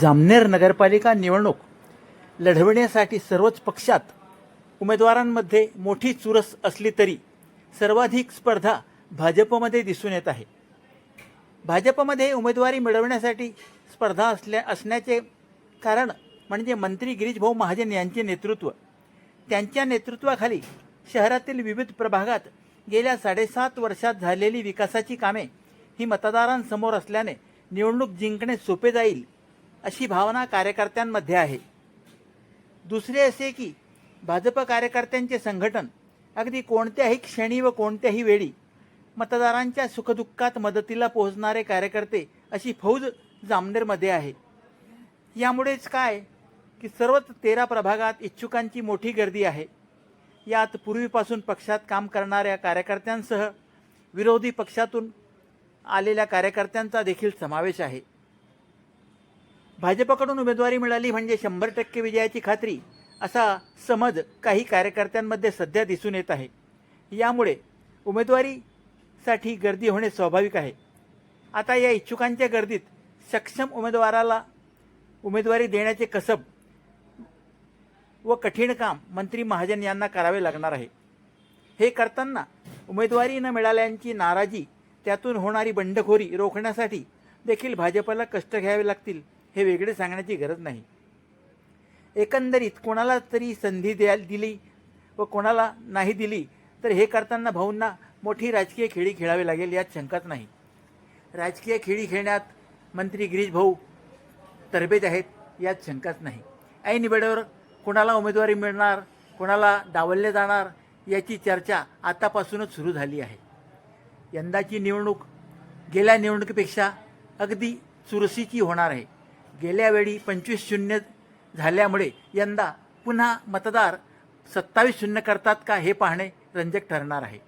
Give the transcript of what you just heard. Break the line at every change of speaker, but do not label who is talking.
जामनेर नगरपालिका निवडणूक लढविण्यासाठी सर्वच पक्षात उमेदवारांमध्ये मोठी चुरस असली तरी सर्वाधिक स्पर्धा भाजपमध्ये दिसून येत आहे. भाजपमध्ये उमेदवारी मिळवण्यासाठी स्पर्धा असल्या असण्याचे कारण म्हणजे मंत्री गिरीशभाऊ महाजन यांचे नेतृत्व. त्यांच्या नेतृत्वाखाली शहरातील विविध प्रभागात गेल्या साडेसात वर्षात झालेली विकासाची कामे ही मतदारांसमोर असल्याने निवडणूक जिंकणे सोपे जाईल अशी भावना कार्यकर्त्यांमध्ये आहे. दुसरे असे की भाजप कार्यकर्त्यांचे संघटन अगदी कोणत्याही क्षणी व कोणत्याही वेळी मतदारांच्या सुखदुःखात मदतीला पोहोचणारे कार्यकर्ते अशी फौज जामनेरमध्ये आहे. यामुळेच काय की सर्वच तेरा प्रभागात इच्छुकांची मोठी गर्दी आहे. यात पूर्वीपासून पक्षात काम करणाऱ्या कार्यकर्त्यांसह विरोधी पक्षातून आलेल्या कार्यकर्त्यांचा देखील समावेश आहे. भाजपकडून उमेदवारी मिळाली म्हणजे शंभर टक्के विजयाची खात्री असा समज काही कार्यकर्त्यांमध्ये सध्या दिसून येत आहे. यामुळे उमेदवारीसाठी गर्दी होणे स्वाभाविक आहे. आता या इच्छुकांच्या गर्दीत सक्षम उमेदवाराला उमेदवारी देण्याचे कसब व कठीण काम मंत्री महाजन यांना करावे लागणार आहे. हे करताना उमेदवारी न मिळाल्यांची नाराजी त्यातून होणारी बंडखोरी रोखण्यासाठी देखील भाजपला कष्ट घ्यावे लागतील हे वेगळे सांगण्याची गरज नाही. एकंदरीत कोणाला तरी संधी द्या दिली व कोणाला नाही दिली तर हे करताना भाऊंना मोठी राजकीय खेळी खेळावी लागेल यात शंकाच नाही. राजकीय खेळी खेळण्यात मंत्री गिरीश भाऊ तरबेज आहेत यात शंकाच नाही. ऐन वेळेवर कोणाला उमेदवारी मिळणार कोणाला डावलले जाणार याची चर्चा आतापासूनच सुरू झाली आहे. यंदाची निवडणूक गेल्या निवडणुकीपेक्षा अगदी चुरशीची होणार आहे. गेल्या वेळी पंचवीस शून्य झाल्यामुळे यंदा पुन्हा मतदार सत्तावीस शून्य करतात का हे पाहणे रंजक ठरणार आहे.